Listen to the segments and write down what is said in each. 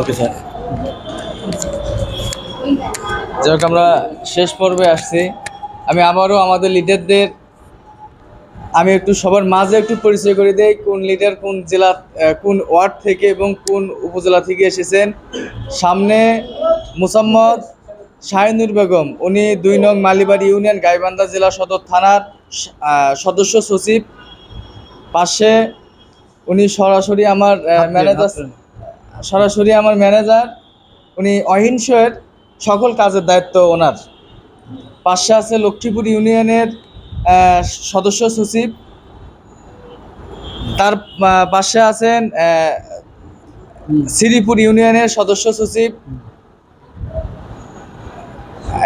Okay sir যাই হোক আমরা শেষ পর্বে আসছি। আমি আবারও আমাদের লিডারদের আমি একটু সবার মাঝে একটু পরিচয় করে দেই কোন লিডার কোন জেলা কোন ওয়ার্ড থেকে এবং কোন উপজেলা থেকে এসেছেন। সামনে মুসাম্মদ শাহিনুর বেগম উনি দুই নং মালিবাড়ি ইউনিয়ন গাইবান্ধা জেলা সদর থানার সদস্য সচিব। পাশে উনি সরাসরি আমার ম্যানেজার সরাসরি আমার ম্যানেজার উনি অহিংসের সকল কাজের দায়িত্ব ওনার। পাশে আছে লক্ষ্মীপুর ইউনিয়নের সদস্য সচিব। তার পাশে আছেন শ্রীপুর ইউনিয়নের সদস্য সচিব।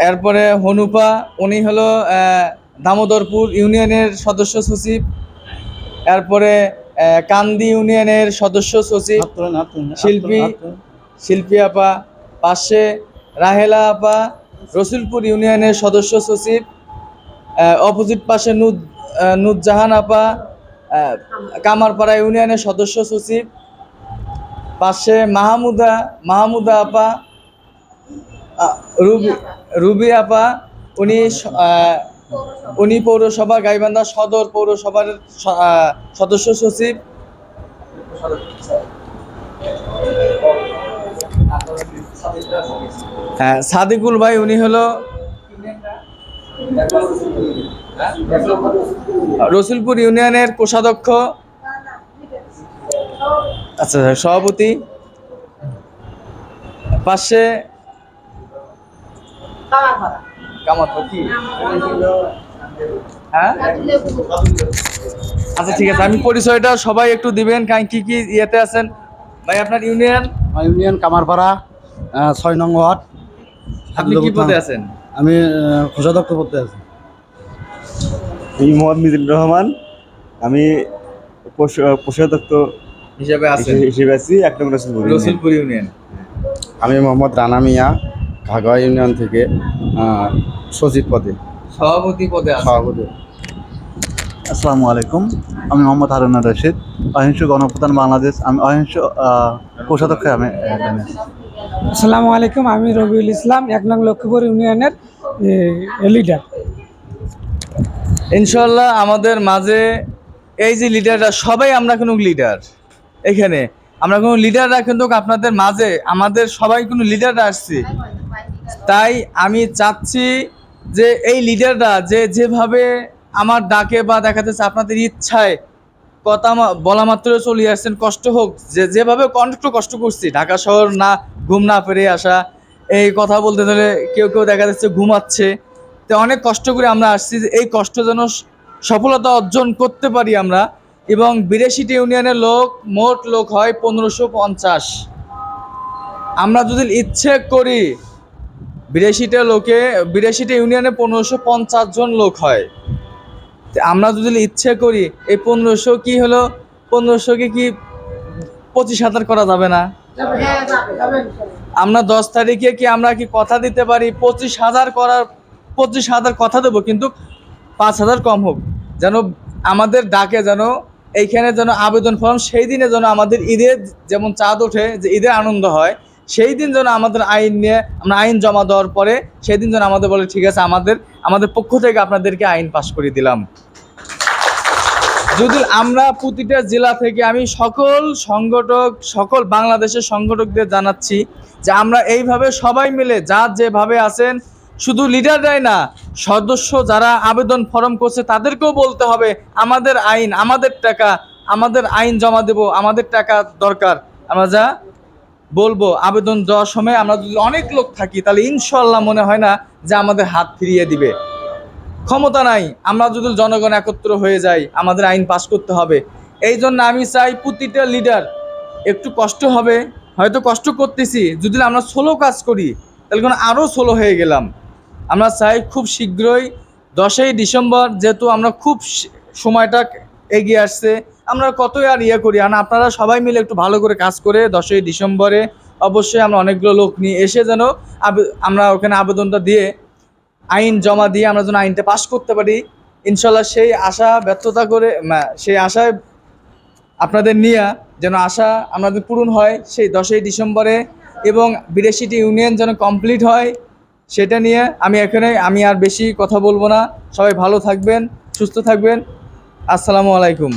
এরপরে হনুপা, উনি হলো দামোদরপুর ইউনিয়নের সদস্য সচিব। এরপরে কান্দি ইউনিয়নের সদস্য সচিব শিল্পী শিল্পী আপা পাশে রাহেলা আপা রসুলপুর ইউনিয়নের সদস্য সচিব অপোজিট পাশে নুদ নুরজাহান আপা কামারপাড়া ইউনিয়নের সদস্য সচিব পাশে মাহমুদা মাহমুদা আপা রুবি রুবি আপা উনি উনি পৌরসভা গাইবান্ধা সদর পৌরসভার সদস্য সচিব। হ্যাঁ সাদিকুল ভাই উনি হলো রসুলপুর ইউনিয়নের কোষাধ্যক্ষ। আচ্ছা আচ্ছা, সভাপতি। পাশে হ্যাঁ? আচ্ছা ঠিক আছে আমি পরিচয়টা সবাই একটু দিবেন কারণ কি কি ইয়েতে আছেন? ভাই আপনার ইউনিয়ন? ইউনিয়ন কামারপাড়া ছয় নং ওয়ার্ড আপনি কি পদে আছেন? আমি কোষাধ্যক্ষ পদে আছি। আমি মোহাম্মদ মিজুর রহমান আমি পোষাদক্ষ হিসাবে আছেন। হিসেবে আছি এক নম্বর রসুলপুর ইউনিয়ন। আমি মোহাম্মদ রানা মিয়া ঘাগড়া ইউনিয়ন থেকে। সচিব পদে। সভাপতি পদে সভাপতি। আসসালামু আলাইকুম আমি মোহাম্মদ হারুন রশিদ অহিংস গণপ্রধান বাংলাদেশ আমি অহিংস কোষাধ্যক্ষ আমি আসসালামু আলাইকুম আমি রবিউল ইসলাম এক নং লক্ষ্মীপুর ইউনিয়নের লিডার ইনশাল্লাহ আমাদের মাঝে এই যে লিডাররা সবাই আমরা কোনো লিডার এখানে আমরা কোনো লিডাররা কিন্তু আপনাদের মাঝে আমাদের সবাই কোনো লিডাররা আসছি। তাই আমি চাচ্ছি যে এই লিডাররা যে যেভাবে আমার ডাকে বা দেখা যাচ্ছে আপনাদের ইচ্ছায় কথা বলা মাত্র চলে আসছেন, কষ্ট হোক, যে যেভাবে কষ্ট কষ্ট করছি, ঢাকা শহর না, ঘুম না পেরে আসা, এই কথা বলতে ধরে কেউ কেউ দেখা যাচ্ছে ঘুমাচ্ছে। তো অনেক কষ্ট করে আমরা আসছি এই কষ্ট যেন সফলতা অর্জন করতে পারি আমরা। এবং বিরাশিটি ইউনিয়নের লোক, মোট লোক হয় পনেরোশো পঞ্চাশ। আমরা যদি ইচ্ছে করি বিরাশিটা লোকে, বিরাশিটা ইউনিয়নে পনেরোশো পঞ্চাশ জন লোক হয়। আমরা যদি ইচ্ছে করি, এই পনেরোশো কি হলো? পনেরোশোকে কি পঁচিশ হাজার করা যাবে না? আমরা দশ তারিখে কি আমরা কি কথা দিতে পারি? পঁচিশ হাজার করার, পঁচিশ হাজার কথা দেবো, কিন্তু পাঁচ হাজার কম হোক। যেন আমাদের ডাকে যেন, এইখানে যেন আবেদন ফর্ম, সেই দিনে যেন আমাদের ঈদের যেমন চাঁদ ওঠে, যে ঈদের আনন্দ হয় সেই দিন যেন আমাদের আইন নিয়ে আমরা আইন জমা দেওয়ার পরে সেই দিন যেন আমাদের বলে, ঠিক আছে, আমাদের আমাদের পক্ষ থেকে আপনাদেরকে আইন পাশ করে দিলাম। যদি আমরা প্রতিটা জেলা থেকে আমি সকল সংগঠক, সকল বাংলাদেশের সংগঠকদের জানাচ্ছি যে আমরা এইভাবে সবাই মিলে যার যেভাবে আছেন, শুধু লিডাররাই না, সদস্য যারা আবেদন ফর্ম করছে তাদেরকেও বলতে হবে, আমাদের আইন, আমাদের টাকা, আমাদের আইন জমা দেব, আমাদের টাকা দরকার। আমরা যা বলব, আবেদন দেওয়ার সময় আমরা যদি অনেক লোক থাকি, তাহলে ইনশাল্লাহ মনে হয় না যে আমাদের হাত ফিরিয়ে দিবে। ক্ষমতা নাই, আমরা যদি জনগণ একত্র হয়ে যাই, আমাদের আইন পাস করতে হবে। এই জন্য আমি চাই প্রতিটা লিডার একটু কষ্ট হবে, হয়তো কষ্ট করতেছি, যদি আমরা সোলো কাজ করি, তাহলে কোনো আরও সোলো হয়ে গেলাম। আমরা চাই খুব শীঘ্রই দশই ডিসেম্বর, যেহেতু আমরা খুব সময়টা এগিয়ে আসছে আমরা কতই আর ইয়ে করি, আর আপনারা সবাই মিলে একটু ভালো করে কাজ করে দশই ডিসেম্বরে অবশ্যই আমরা অনেকগুলো লোক নিয়ে এসে যেন আমরা ওখানে আবেদনটা দিয়ে, আইন জমা দিয়ে আমরা যেন আইনটা পাশ করতে পারি। ইনশাল্লাহ সেই আশা, ব্যর্থতা করে সেই আশায় আপনাদের নিয়ে যেন আশা আমাদের পূরণ হয় সেই দশই ডিসেম্বরে এবং বিরাশিটি ইউনিয়ন যেন কমপ্লিট হয় সেটা নিয়ে আমি এখানে, আমি আর বেশি কথা বলব না। সবাই ভালো থাকবেন, সুস্থ থাকবেন। আসসালামু আলাইকুম।